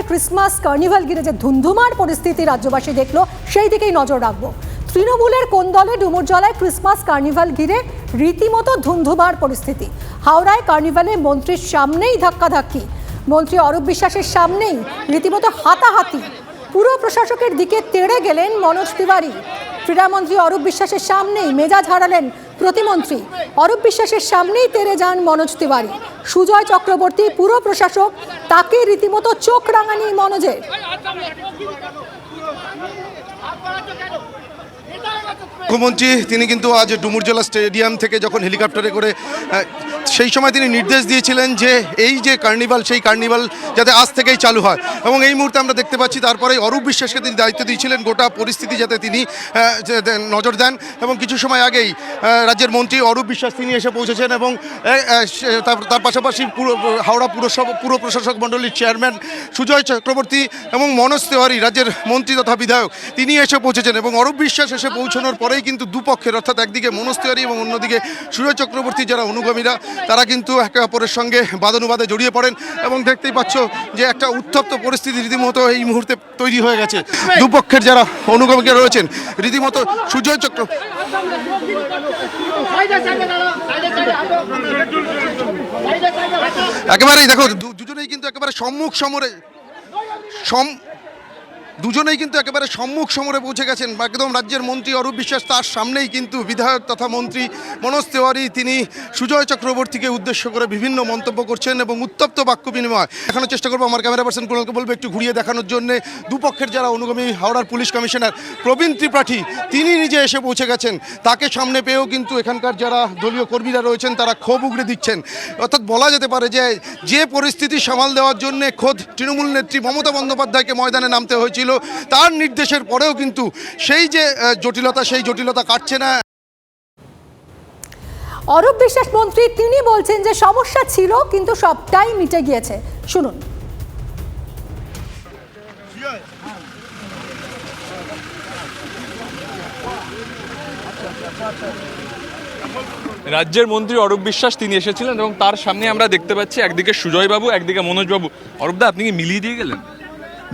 ডুমুরজলায় Christmas carnival ঘিরে যে ধুন্ধুমার পরিস্থিতি রাজ্যবাসী দেখল, সেই দিকেই নজর রাখব। তৃণমূলের কোন দলে ডুমুরজলায় ক্রিসমাস কার্নিভাল ঘিরে রীতিমতো ধুন্ধুমার পরিস্থিতি? হাওড়ায় কার্নিভালে মন্ত্রীর সামনেই ধাক্কাধাক্কি। মন্ত্রী অরূপ বিশ্বাসের সামনেই রীতিমতো হাতাহাতি। পুরো প্রশাসকের দিকে তেড়ে গেলেন মনোজ তিওয়ারি। ক্রীড়ামন্ত্রী অরূপ বিশ্বাসের সামনেই মেজাজ হারালেন প্রতিমন্ত্রী। অরূপ বিশ্বাসের সামনেই তেড়ে যান মনোজ তিওয়ারি। সুজয় চক্রবর্তী পুরো প্রশাসক তাকে রীতিমতো চোখ রাঙানি মনোজের। মুখ্যমন্ত্রী, তিনি কিন্তু আজ ডুমুর জেলা স্টেডিয়াম থেকে যখন হেলিকপ্টারে করে সেই সময় তিনি নির্দেশ দিয়েছিলেন যে এই যে কার্নিভাল, সেই কার্নিভাল যাতে আজ থেকেই চালু হয়। এবং এই মুহূর্তে আমরা দেখতে পাচ্ছি, তারপরে অরূপ বিশ্বাসকে তিনি দায়িত্ব দিয়েছিলেন, গোটা পরিস্থিতি যাতে তিনি নজর দেন। এবং কিছু সময় আগেই রাজ্যের মন্ত্রী অরূপ বিশ্বাস তিনি এসে পৌঁছেছেন এবং তার পাশাপাশি পুরো, হাওড়া পুরসভা, পুর প্রশাসক মণ্ডলীর চেয়ারম্যান সুজয় চক্রবর্তী এবং মনোজ তেওয়ারি, রাজ্যের মন্ত্রী তথা বিধায়ক, তিনি এসে পৌঁছেছেন। এবং অরূপ বিশ্বাস এসে পৌঁছানোর পরেই কিন্তু দুপক্ষের, অর্থাৎ একদিকে মনোজ তেওয়ারি এবং অন্যদিকে সুজয় চক্রবর্তী যারা অনুগামীরা, তারা কিন্তু একে অপরের সঙ্গে বাদানুবাদে জড়িয়ে পড়েন এবং দেখতেই পাচ্ছ যে একটা উত্তপ্ত পরিস্থিতি রীতিমতো এই মুহূর্তে তৈরি হয়ে গেছে। দুপক্ষের যারা অনুগামীরা রয়েছেন, রীতিমতো সুজয় চক্র একেবারেই দেখো দুজনেই কিন্তু একেবারে সম্মুখ সমরে সম দুজনেই কিন্তু একেবারে সম্মুখ সমরে পৌঁছে গেছেন। একদম রাজ্যের মন্ত্রী অরূপ বিশ্বাস তার সামনেই কিন্তু বিধায়ক তথা মন্ত্রী মনোজ তেওয়ারি, তিনি সুজয় চক্রবর্তীকে উদ্দেশ্য করে বিভিন্ন মন্তব্য করছেন এবং উত্তপ্ত বাক্য বিনিময়। দেখানোর চেষ্টা করব, আমার ক্যামেরা পার্সন কুণালকে বলব একটু ঘুরিয়ে দেখানোর জন্য। দুপক্ষের যারা অনুগামী হাওড়ার পুলিশ কমিশনার প্রবীণ ত্রিপাঠী, তিনি নিজে এসে পৌঁছে গেছেন। তাকে সামনে পেয়েও কিন্তু এখানকার যারা দলীয় কর্মীরা রয়েছেন, তারা ক্ষোভ উগড়ে দিচ্ছেন। অর্থাৎ বলা যেতে পারে যে যে পরিস্থিতি সামাল দেওয়ার জন্য খোদ তৃণমূল নেত্রী মমতা বন্দ্যোপাধ্যায়কে ময়দানে নামতে হয়েছিল। তার নির্দেশের পরেও কিন্তু সেই যে জটিলতা সেই জটিলতা কাটছে না। অরূপ বিশ্বাস মন্ত্রী তিনি বলছেন যে সমস্যা ছিল কিন্তু সবটাই মিটে গিয়েছে। শুনুন। রাজ্যের মন্ত্রী অরূপ বিশ্বাস তিনি এসেছিলেন এবং তার সামনে আমরা দেখতে পাচ্ছি একদিকে সুজয়বাবু একদিকে মনোজবাবু। অরূপদা আপনি কি মিলিয়ে দিয়ে গেলেন?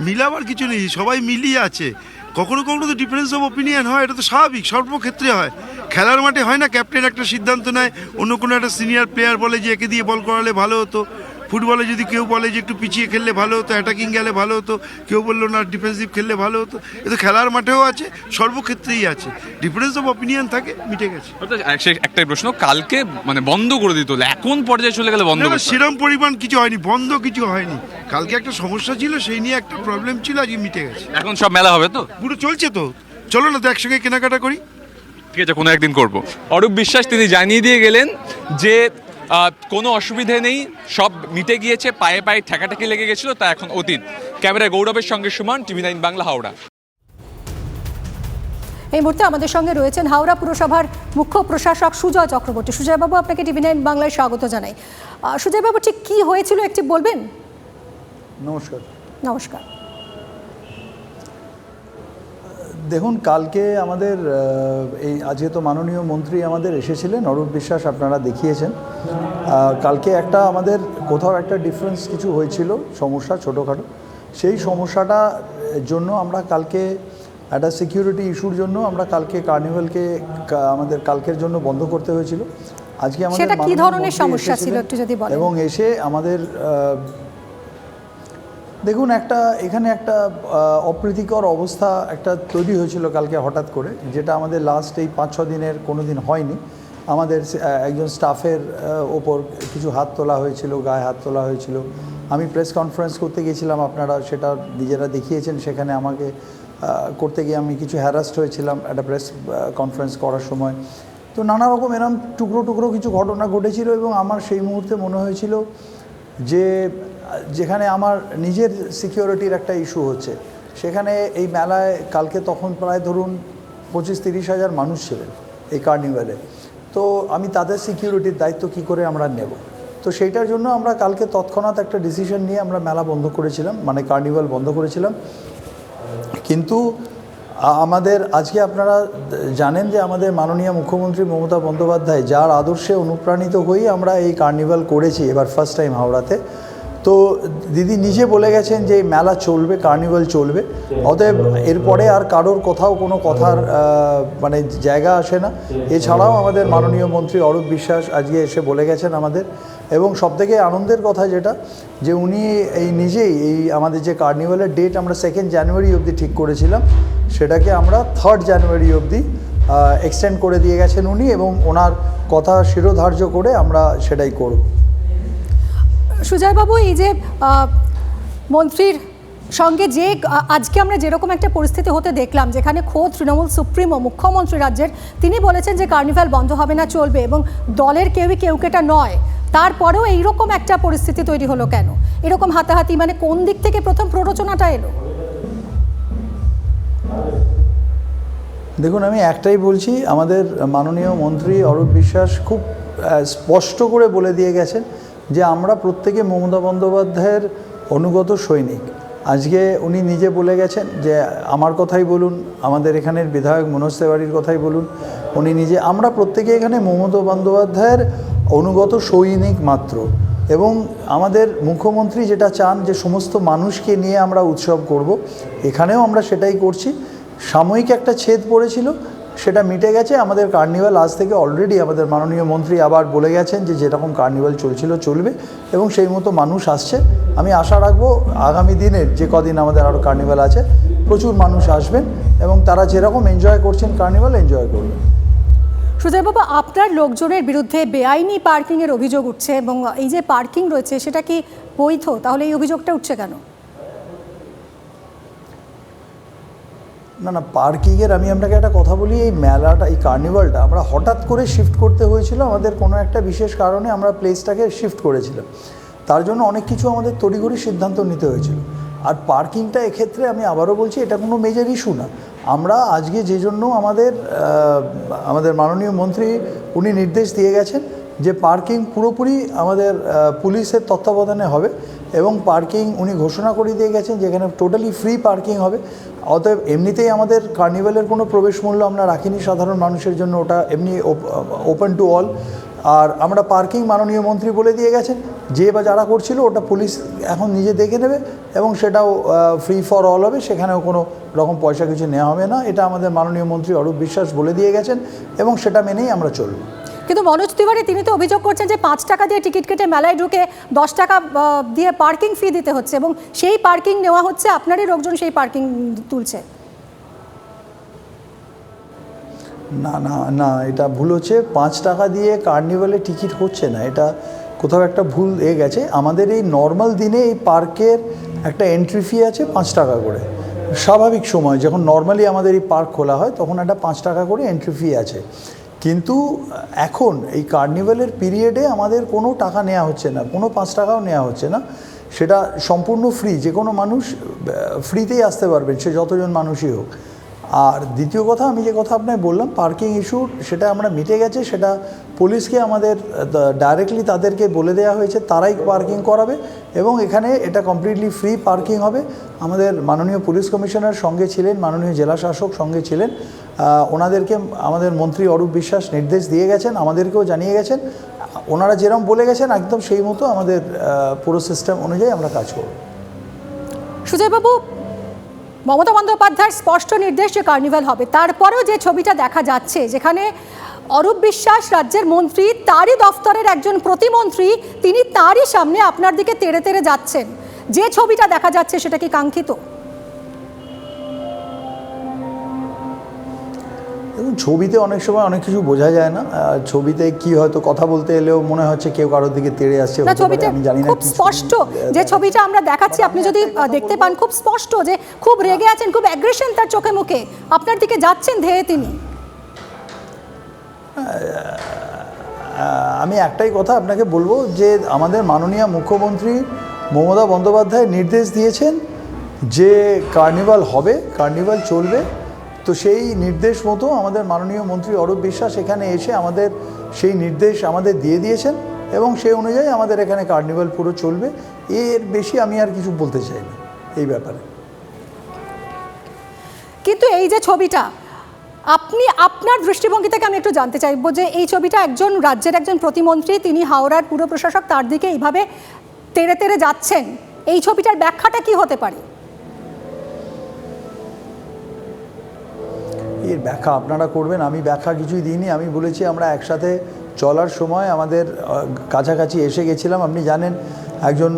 মিলাবার কিছু নেই, সবাই মিলিয়ে আছে। কখনো কখনো তো ডিফারেন্স অফ ওপিনিয়ন হয়, এটা তো স্বাভাবিক, সর্বক্ষেত্রে হয়। খেলার মাঠে হয় না ক্যাপ্টেন একটা সিদ্ধান্ত নেয়, অন্য কোনো একটা সিনিয়র প্লেয়ার বলে যে একে দিয়ে বল করালে ভালো হতো। ফুটবলে যদি কেউ বলে যে একটু পিছিয়ে খেললে ভালো হতো অ্যাটাকিং গেলে ভালো হতো কেউ বলল না ডিফেন্সিভ খেললে ভালো হতো এ তো খেলার মাঠেও আছে সর্বক্ষেত্রেই আছে। ডিফারেন্স অফ অপিনিয়ন থাকে মিটে গেছে। একটাই প্রশ্ন কালকে মানে বন্ধ করে দিত এখন পর্যায়ে চলে গেলে বন্ধ। সেরম পরিমাণ কিছু হয়নি বন্ধ কিছু হয়নি। কালকে একটা সমস্যা ছিল সেই নিয়ে একটা প্রবলেম ছিল আজকে মিটে গেছে। এখন সব মেলা হবে তো? পুরো চলছে তো। চলো না তো একসঙ্গে কেনাকাটা করি। ঠিক আছে কোনো একদিন করব। অরূপ বিশ্বাস তিনি জানিয়ে দিয়ে গেলেন যে কোনো অসুবিধে নেই। সব মিটে গিয়েছে পায়ে পায়ে ঠেকাঠেকি লেগে গেছিল তা এখন অতীত। ক্যামেরায় গৌরবের সঙ্গে সুমান টিভি নাইন বাংলা হাওড়া। এই মুহূর্তে আমাদের সঙ্গে রয়েছেন হাওড়া পুরসভার মুখ্য প্রশাসক সুজয় চক্রবর্তী। সুজয়বাবু আপনাকে টিভি নাইন বাংলায় স্বাগত জানাই। সুজয়বাবু ঠিক কি হয়েছিল একটি বলবেন? নমস্কার। নমস্কার। দেখুন কালকে আমাদের এই আজকে তো মাননীয় মন্ত্রী আমাদের এসেছিলেন অরূপ বিশ্বাস আপনারা দেখিয়েছেন। কালকে একটা আমাদের কোথাও একটা ডিফারেন্স কিছু হয়েছিল সমস্যা ছোটোখাটো। সেই সমস্যাটা জন্য আমরা কালকে একটা সিকিউরিটি ইস্যুর জন্য আমরা কালকে কার্নিভালকে আমাদের কালকের জন্য বন্ধ করতে হয়েছিল। আজকে আমাদের কি ধরনের সমস্যা ছিল একটু যদি বলেন। এবং এসে আমাদের দেখুন, একটা, এখানে একটা অপ্রীতিকর অবস্থা একটা তৈরি হয়েছিল কালকে হঠাৎ করে, যেটা আমাদের লাস্ট এই পাঁচ, ছ দিনের কোনো দিন হয়নি। আমাদের একজন স্টাফের ওপর কিছু হাত তোলা হয়েছিল, গায়ে হাত তোলা হয়েছিল। আমি প্রেস কনফারেন্স করতে গিয়েছিলাম, আপনারা সেটা নিজেরা দেখিয়েছেন, সেখানে আমাকে করতে গিয়ে আমি কিছু হ্যারাস্ট হয়েছিলাম একটা প্রেস কনফারেন্স করার সময়। তো নানা রকম এরম টুকরো টুকরো কিছু ঘটনা ঘটেছিল এবং আমার সেই মুহূর্তে মনে হয়েছিল যে যেখানে আমার নিজের সিকিউরিটির একটা ইস্যু হচ্ছে, সেখানে এই মেলায় কালকে তখন প্রায় ধরুন পঁচিশ তিরিশ হাজার মানুষ ছিলেন এই কার্নিভালে তো আমি তাদের সিকিউরিটির দায়িত্ব কি করে আমরা নেব? তো সেইটার জন্য আমরা কালকে তৎক্ষণাৎ একটা ডিসিশন নিয়ে আমরা মেলা বন্ধ করেছিলাম মানে কার্নিভাল বন্ধ করেছিলাম। কিন্তু আমাদের আজকে আপনারা জানেন যে আমাদের মাননীয় মুখ্যমন্ত্রী মমতা বন্দ্যোপাধ্যায়, যার আদর্শে অনুপ্রাণিত হয়েই আমরা এই কার্নিভাল করেছি এবার ফার্স্ট টাইম হাওড়াতে। তো দিদি নিজে বলে গেছেন যে মেলা চলবে কার্নিভাল চলবে। অতএব এরপরে আর কারোর কোথাও কোনো কথার মানে জায়গা আসে না। এছাড়াও আমাদের মাননীয় মন্ত্রী অরূপ বিশ্বাস আজকে এসে বলে গেছেন আমাদের। এবং সবথেকে আনন্দের কথা যেটা, যে উনি এই নিজেই এই আমাদের যে কার্নিভালের ডেট আমরা সেকেন্ড জানুয়ারি অবধি ঠিক করেছিলাম, সেটাকে আমরা থার্ড জানুয়ারি অবধি এক্সটেন্ড করে দিয়ে গেছেন উনি এবং ওনার কথা শিরোধার্য করে আমরা সেটাই করব। সুজয়বাবু, এই যে মন্ত্রীর সঙ্গে যে আজকে আমরা যেরকম একটা পরিস্থিতি হতে দেখলাম, যেখানে খোদ তৃণমূল সুপ্রিমো, মুখ্যমন্ত্রী রাজ্যের, তিনি বলেছেন যে কার্নিভাল বন্ধ হবে না, চলবে এবং দলের কেউই কেউ কেটা নয়। তারপরেও এইরকম একটা পরিস্থিতি তৈরি হলো কেন? এরকম হাতাহাতি মানে কোন দিক থেকে প্রথম প্ররোচনাটা এলো? দেখুন, আমি একটাই বলছি, আমাদের মাননীয় মন্ত্রী অরূপ বিশ্বাস খুব স্পষ্ট করে বলে দিয়ে গেছেন যে আমরা প্রত্যেকে মমতা বন্দ্যোপাধ্যায়ের অনুগত সৈনিক। আজকে উনি নিজে বলে গেছেন যে, আমার কথাই বলুন, আমাদের এখানের বিধায়ক মনোজ তেওয়ারির কথাই বলুন। উনি নিজে, আমরা প্রত্যেকে এখানে মমতা বন্দ্যোপাধ্যায়ের অনুগত সৈনিক মাত্র। এবং আমাদের মুখ্যমন্ত্রী যেটা চান যে, সমস্ত মানুষকে নিয়ে আমরা উৎসব করব। এখানেও আমরা সেটাই করছি। সাময়িক একটা ছেদ পড়েছিল সেটা মিটে গেছে। আমাদের কার্নিভাল আজ থেকে অলরেডি আমাদের মাননীয় মন্ত্রী আবার বলে গেছেন যে যেরকম কার্নিভাল চলছিল, চলবে এবং সেই মতো মানুষ আসছে। আমি আশা রাখব আগামী দিনের যে কদিন আমাদের আরও কার্নিভাল আছে, প্রচুর মানুষ আসবেন এবং তারা যেরকম এনজয় করছেন কার্নিভাল এনজয় করবেন সুজয়বাবু আপনার লোকজনের বিরুদ্ধে বেআইনি পার্কিংয়ের অভিযোগ উঠছে এবং এই যে পার্কিং রয়েছে, সেটা কি বৈধ? তাহলে এই অভিযোগটা উঠছে কেন? না না, পার্কিংয়ের আমি আপনাকে একটা কথা বলি, এই মেলাটা, এই কার্নিভালটা আমরা হঠাৎ করে শিফট করতে হয়েছিল, আমাদের কোনো একটা বিশেষ কারণে আমরা প্লেসটাকে শিফট করেছিলাম। তার জন্য অনেক কিছু আমাদের তড়িঘড়ি সিদ্ধান্ত নিতে হয়েছিল। আর পার্কিংটা এক্ষেত্রে আমি আবারও বলছি, এটা কোনো মেজর ইস্যু না। আমরা আজকে যে জন্য আমাদের আমাদের মাননীয় মন্ত্রী, উনি নির্দেশ দিয়ে গেছেন যে পার্কিং পুরোপুরি আমাদের পুলিশের তত্ত্বাবধানে হবে এবং পার্কিং উনি ঘোষণা করে দিয়ে গেছেন যেখানে টোটালি ফ্রি পার্কিং হবে। অতএব এমনিতেই আমাদের কার্নিভালের কোনো প্রবেশ মূল্য আমরা রাখিনি সাধারণ মানুষের জন্য, ওটা এমনি ওপেন টু অল আর আমরা পার্কিং মাননীয় মন্ত্রী বলে দিয়ে গেছেন, যে বা যারা করছিল ওটা পুলিশ এখন নিজে দেখে নেবে এবং সেটাও ফ্রি ফর অল হবে, সেখানেও কোনো রকম পয়সা কিছু নেওয়া হবে না। এটা আমাদের মাননীয় মন্ত্রী অরূপ বিশ্বাস বলে দিয়ে গেছেন এবং সেটা মেনেই আমরা চলব। কিন্তু মনোজ তিওয়ারি, তিনি তো অভিযোগ করছেন যে পাঁচ টাকা দিয়ে টিকিট কেটে মেলায় ঢুকে দশ টাকা দিয়ে পার্কিং ফি দিতে হচ্ছে এবং সেই পার্কিং নেওয়া হচ্ছে, আপনারই লোকজন সেই পার্কিং তুলছে? না না না, এটা ভুল হচ্ছে। পাঁচ টাকা দিয়ে কার্নিভালে টিকিট হচ্ছে না, এটা কোথাও একটা ভুল এ গেছে। আমাদের এই নর্মাল দিনে এই পার্কের একটা এন্ট্রি ফি আছে পাঁচ টাকা করে। স্বাভাবিক সময়, যখন নর্মালি আমাদের এই পার্ক খোলা হয়, তখন একটা পাঁচ টাকা করে এন্ট্রি ফি আছে। কিন্তু এখন এই কার্নিভালের পিরিয়ডে আমাদের কোনো টাকা নেওয়া হচ্ছে না, কোনো পাঁচ টাকাও নেওয়া হচ্ছে না। সেটা সম্পূর্ণ ফ্রি, যে কোনো মানুষ ফ্রিতেই আসতে পারবেন, সে যতজন মানুষই হোক। আর দ্বিতীয় কথা, আমি যে কথা আপনাকে বললাম, পার্কিং ইস্যু, সেটা আমরা মিটে গেছে, সেটা পুলিশকে আমাদের ডাইরেক্টলি তাদেরকে বলে দেওয়া হয়েছে, তারাই পার্কিং করাবে এবং এখানে এটা কমপ্লিটলি ফ্রি পার্কিং হবে। আমাদের মাননীয় পুলিশ কমিশনার সঙ্গে ছিলেন, মাননীয় জেলা শাসক সঙ্গে ছিলেন ওনাদেরকে আমাদের মন্ত্রী অরূপ বিশ্বাস নির্দেশ দিয়ে গেছেন, আমাদেরকেও জানিয়ে গেছেন। ওনারা যেরকম বলে গেছেন, একদম সেই মতো আমাদের পুরো সিস্টেম অনুযায়ী আমরা কাজ করব। সুজয়বাবু, মমতা বন্দ্যোপাধ্যায়ের স্পষ্ট নির্দেশ যে কার্নিভাল হবে, তারপরেও যে ছবিটা দেখা যাচ্ছে, যেখানে অরূপ বিশ্বাস রাজ্যের মন্ত্রী, তারই দফতরের একজন প্রতিমন্ত্রী, তিনি তারই সামনে আপনার দিকে তেড়ে তেড়ে যাচ্ছেন। যে ছবিটা দেখা যাচ্ছে, সেটা কি কাঙ্ক্ষিত? দেখুন ছবিতে অনেক সময় অনেক কিছু বোঝা যায় না। ছবিতে কি হয়তো কথা বলতে এলেও মনে হচ্ছে কেউ কারোর দিকে তেড়ে আসছে আমি জানি না খুব স্পষ্ট যে ছবিটা আমরা দেখাচ্ছি আপনি যদি দেখতে পান খুব স্পষ্ট যে খুব রেগে আছেন খুব অ্যাগ্রেশন তার চোখে মুখে। আপনার দিকে যাচ্ছেন ধেয়ে তিনি। আমি একটাই কথা আপনাকে বলব যে আমাদের মাননীয় মুখ্যমন্ত্রী মমতা বন্দ্যোপাধ্যায় নির্দেশ দিয়েছেন যে কার্নিভাল হবে কার্নিভাল চলবে। তো সেই নির্দেশ মতো আমাদের মাননীয় মন্ত্রী অরূপ বিশ্বাস এখানে এসে আমাদের সেই নির্দেশ আমাদের দিয়ে দিয়েছেন এবং সেই অনুযায়ী আমাদের এখানে কার্নিভাল পুরো চলবে। এর বেশি আমি আর কিছু বলতে চাই না এই ব্যাপারে। কিন্তু এই যে ছবিটা, আপনি আপনার দৃষ্টিভঙ্গি থেকে আমি একটু জানতে চাইব যে এই ছবিটা একজন রাজ্যের একজন প্রতিমন্ত্রী, তিনি হাওড়ার পুর প্রশাসক তার দিকে এইভাবে তেড়ে তেড়ে যাচ্ছেন। এই ছবিটার ব্যাখ্যাটা কি হতে পারে? এর ব্যাখ্যা আপনারা করবেন। আমি ব্যাখ্যা কিছুই দিইনি। আমি বলেছি আমরা একসাথে চলার সময় আমাদের কাছাকাছি এসে গেছিলাম। আপনি জানেন, একজন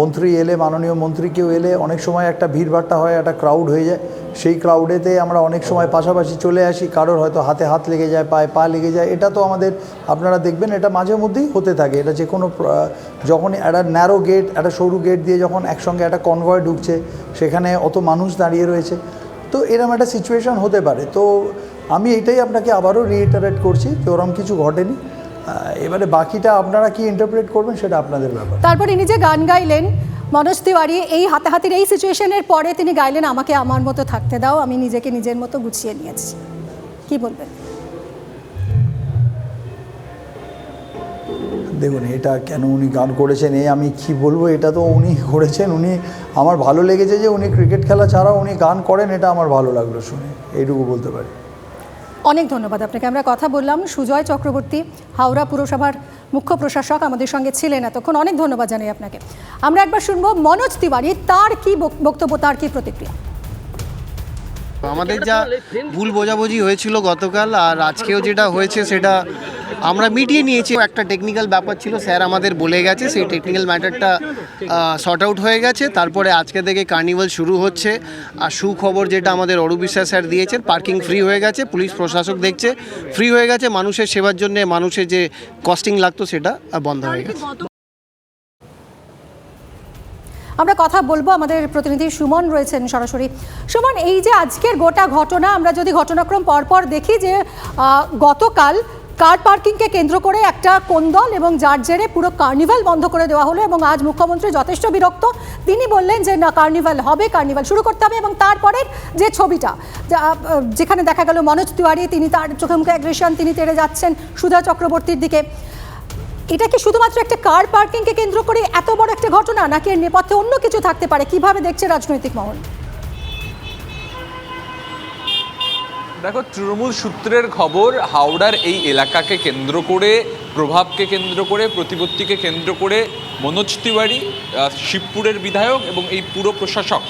মন্ত্রী এলে, মাননীয় মন্ত্রী কেউ এলে অনেক সময় একটা ভিড়ভাট্টা হয়, একটা ক্রাউড হয়ে যায়। সেই ক্রাউডেতে আমরা অনেক সময় পাশাপাশি চলে আসি। কারোর হয়তো হাতে হাত লেগে যায়, পায়ে পা লেগে যায়। এটা তো আমাদের, আপনারা দেখবেন, এটা মাঝে মধ্যেই হতে থাকে। এটা যে কোনো যখন একটা ন্যারো গেট একটা সরু গেট দিয়ে যখন একসঙ্গে একটা কনভয় ঢুকছে, সেখানে অত মানুষ দাঁড়িয়ে রয়েছে। তো এরকম একটা সিচুয়েশান হতে পারে। তো আমি এটাই আপনাকে আবারও রিইটারেট করছি যে ওরম কিছু ঘটেনি। এবারে বাকিটা আপনারা কি ইন্টারপ্রেট করবেন সেটা আপনাদের ব্যাপার। তারপর ইনি যে গান গাইলেন, মনোজ তিওয়ারি, এই হাতাহাতির এই সিচুয়েশনের পরে তিনি গাইলেন, আমাকে আমার মতো থাকতে দাও, আমি নিজেকে নিজের মতো গুছিয়ে নিয়েছি। কি বলবেন? দেখুন এটা কেন উনি গান করেছেন এ আমি কি বলব এটা তো উনি করেছেন উনি আমার ভালো লেগেছে যে উনি ক্রিকেট খেলা ছাড়াও উনি গান করেন এটা আমার ভালো লাগল শুনে এইটুকু বলতে পারি। অনেক ধন্যবাদ আপনাকে। আমরা কথা বললাম সুজয় চক্রবর্তী হাওড়া পুরসভার মুখ্য প্রশাসক আমাদের সঙ্গে ছিলেন এতক্ষণ। অনেক ধন্যবাদ জানাই আপনাকে। আমরা একবার শুনব মনোজ তিওয়ারি তার কি বক- বক্তব্য তার কি প্রতিক্রিয়া? আমাদের যা ভুল বোঝাবুঝি হয়েছিল গতকাল আর আজকেও যেটা হয়েছে সেটা আমরা মিটিয়ে নিয়েছি একটা টেকনিক্যাল ব্যাপার ছিল স্যার আমাদের বলে গেছে সেই টেকনিক্যাল ম্যাটারটা শর্ট আউট হয়ে গেছে। তারপরে আজকে থেকে কার্নিভাল শুরু হচ্ছে। আর সুখবর যেটা আমাদের অরূপ বিশ্বাস স্যার দিয়েছেন পার্কিং ফ্রি হয়ে গেছে পুলিশ প্রশাসক দেখছে ফ্রি হয়ে গেছে মানুষের সেবার জন্য মানুষের যে কস্টিং লাগতো সেটা বন্ধ হয়ে গেছে। আমরা কথা বলব আমাদের প্রতিনিধি সুমন রয়েছেন সরাসরি। সুমন এই যে আজকের গোটা ঘটনা আমরা যদি ঘটনাক্রম পরপর দেখি যে গতকাল কার পার্কিংকে কেন্দ্র করে একটা কোন্দল এবং যার জেরে পুরো কার্নিভাল বন্ধ করে দেওয়া হলো এবং আজ মুখ্যমন্ত্রী যথেষ্ট বিরক্ত। তিনি বললেন যে, না, কার্নিভাল হবে, কার্নিভাল শুরু করতে হবে এবং তারপরের যে ছবিটা যেখানে দেখা গেল মনোজ তিওয়ারি, তিনি তার চোখে মুখে অ্যাগ্রেশন, তিনি তেড়ে যাচ্ছেন সুধা চক্রবর্তীর দিকে। এটা কি শুধুমাত্র একটা কার পার্কিংকে কেন্দ্র করে এত বড় একটা ঘটনা, নাকি এর নেপথ্যে অন্য কিছু থাকতে পারে? কীভাবে দেখছে রাজনৈতিক মহল? দেখো, তৃণমূল সূত্রের খবর, হাওড়ার এই এলাকাকে কেন্দ্র করে, প্রভাবকে কেন্দ্র করে, প্রতিপত্তিকে কেন্দ্র করে মনোজ তিওয়ারি শিবপুরের বিধায়ক এবং এই পুর প্রশাসক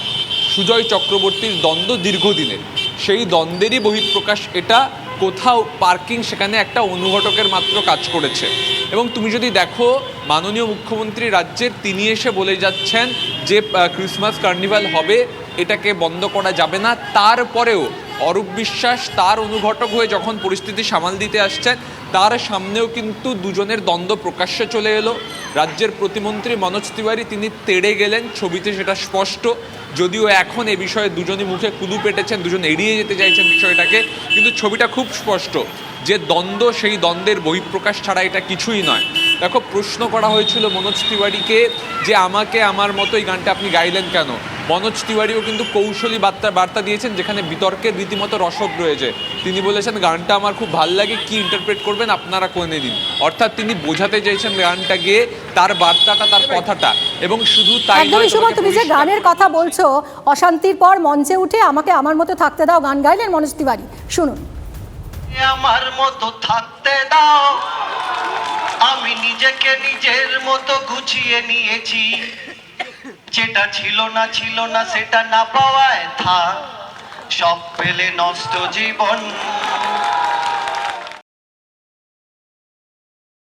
সুজয় চক্রবর্তীর দ্বন্দ্ব দীর্ঘদিনের। সেই দ্বন্দ্বেরই বহিঃপ্রকাশ এটা। কোথাও পার্কিং সেখানে একটা অনুঘটকের মাত্র কাজ করেছে। এবং তুমি যদি দেখো, মাননীয় মুখ্যমন্ত্রী রাজ্যের তিনি এসে বলে যাচ্ছেন যে ক্রিসমাস কার্নিভাল হবে, এটাকে বন্ধ করা যাবে না। তারপরেও অরূপ বিশ্বাস তার অনুঘটক হয়ে যখন পরিস্থিতি সামাল দিতে আসছেন তার সামনেও কিন্তু দুজনের দ্বন্দ্ব প্রকাশ্যে চলে এলো। রাজ্যের প্রতিমন্ত্রী মনোজ তিওয়ারি তিনি তেড়ে গেলেন, ছবিতে সেটা স্পষ্ট। যদিও এখন এ বিষয়ে দুজনই মুখে কুলু পেটেছেন, দুজন এড়িয়ে যেতে চাইছেন বিষয়টাকে, কিন্তু ছবিটা খুব স্পষ্ট। যে দ্বন্দ্ব, সেই দ্বন্দ্বের বহিঃপ্রকাশ ছাড়া এটা কিছুই নয়। দেখো, প্রশ্ন করা হয়েছিল মনোজ তিওয়ারিকে যে, আমাকে আমার মতো এই গানটা আপনি গাইলেন কেন? মনোজ তিওয়ারিও কিন্তু কৌশলী বার্তা বার্তা দিয়েছেন যেখানে বিতর্কের রীতিমতো রসদ রয়েছে। তিনি বলেছেন গানটা আমার খুব ভালো লাগে কি ইন্টারপ্রেট করবেন আপনারা কোনে দিন। অর্থাৎ তিনি বোঝাতে চাইছেন গানটা গিয়ে তার বার্তাটা তার কথাটা। এবং শুধু তাই একদমই সুমন তুমি যে গানের কথা বলছো অশান্তির পর মঞ্চে উঠে আমাকে আমার মতো থাকতে দাও গান গাইলেন মনোজ তিওয়ারি। শুনুন। আমার মতো থাকতে দাও আমি নিজেকে নিজের মতো গুছিয়ে নিয়েছি। যেটা ছিল না ছিল না সেটা না পাওয়ায় থাক। সব পেলে নষ্ট জীবন।